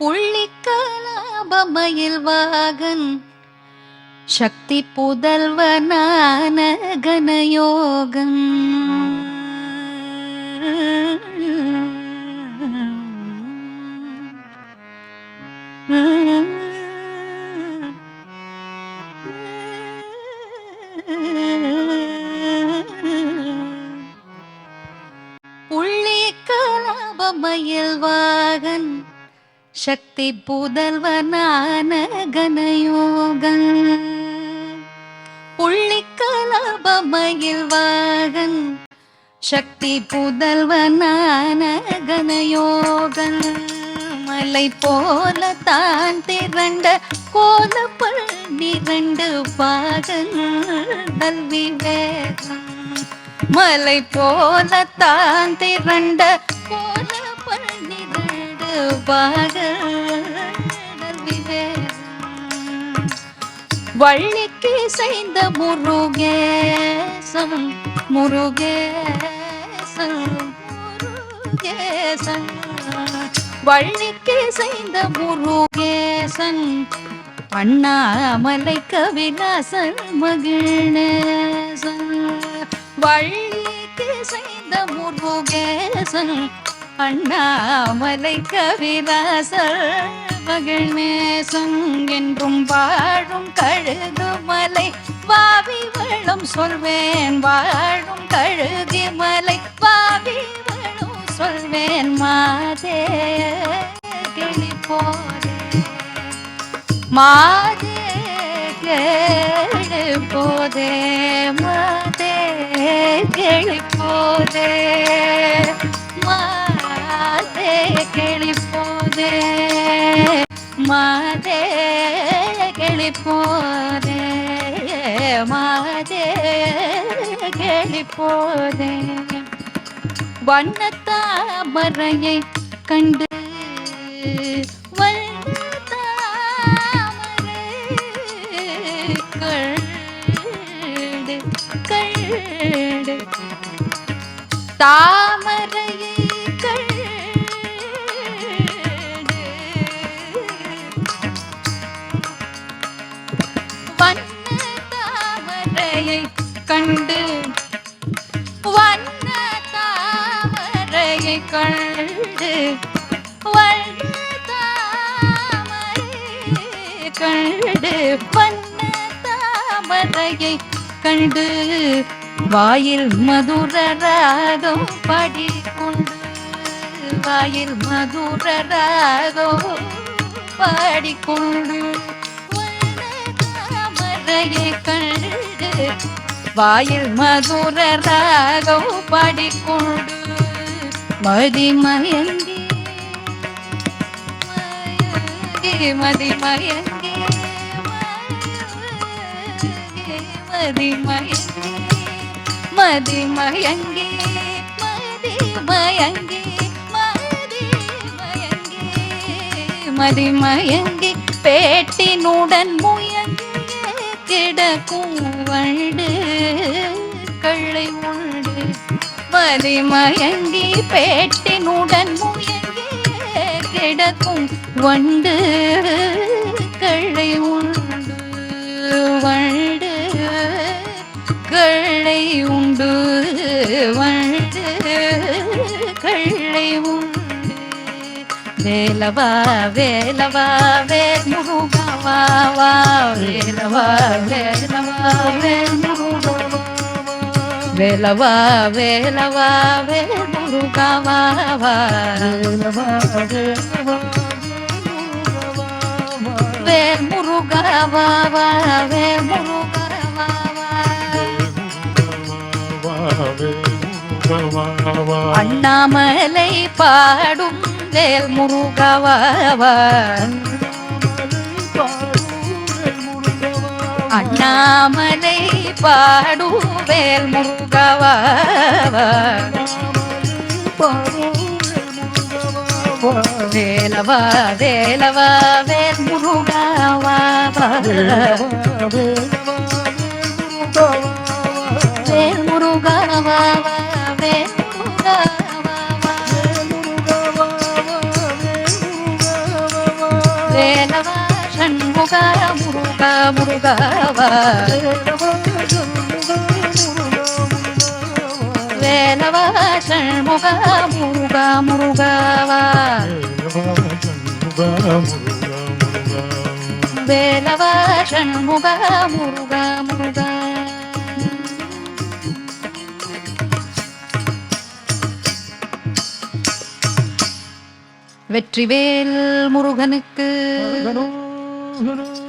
புள்ளிக்கலாபமயில் Vaughan. சக்தி புதல்வனான கனயோகன். புள்ளி கலாபமயில் Vaughan சக்தி புதல்வனான கனயோகன். புள்ளி Vaughan சக்தி புதல்வனான கனயோகன். மலை போல தான் திரண்ட கோல பன்னிரண்டு பாகன். விவேகம் மலை போல தான் திரண்ட கோல வள்ளிக்கு செய்த முருகேசம் முருகேசம் முருகேசன் வள்ளிக்கு செய்த முருகேசன் அண்ணாமலை கவிலாசன் மகிழ்நேசன் வள்ளிக்கு செய்த முருகேசன் அண்ணாமலை கவிராசர் மகள் மகிழ்நேசன் என்றும் வாழும் கழுகுமலை வாவி வளம் சொல்வேன் வாழும் கழுதி மலை வாவி வளம் சொல்வேன் மாதே கிளி போரே மாதே கேளு போதே மாதே கேளு போதே கேளு போதே மாதே கேளு போதே வண்ணத்தாமரையை கண்டு வண்ணத்தாமரை கண்டு வண்ண தாமரையை கண்டு வண்ண தாமரை கண்டு வண்ண தாமரையை கண்டு. வாயில் மதுர ராகம் படி கொண்டு வாயில் மதுர ராகம் பாடிக்கொண்டு. வண்ண தாமரையை கண்டு வாயில் மதுர ராகம் பாடிக்கொண்டு மதிமயங்கி மதிமயங்கி மதிமயங்கி மதிமயங்கி மதிமயங்கி மதிமயங்கி பேட்டினுடன் மயங்கி கிடக்கும் வண்டு கள்ளை உண்டு. மதிமயங்கி பேட்டினுடன் முயங்கி கிடக்கும் வண்டு கள்ளை உண்டு வண்டு கள்ளை உண்டு. வேலவா வேலவா வேலவா வேலவா வேல் முருகா வேலவா வேலவா வேல் முருகா வா வா வேல் முருகா வா. வா வேல் முருகா வா வா. அண்ணாமலை பாடும் வேல் முருகா அண்ணாமலை பாடும் வேல் முருகா வேலவா வேலவா வேல் முருகவா வேல் முருகவா முருகா முருகா முருகாவா வேலவா சண்முகா முருகா முருகாவா வேலவா சண்முகா முருகா முருகா. வெற்றிவேல் முருகனுக்கு Guru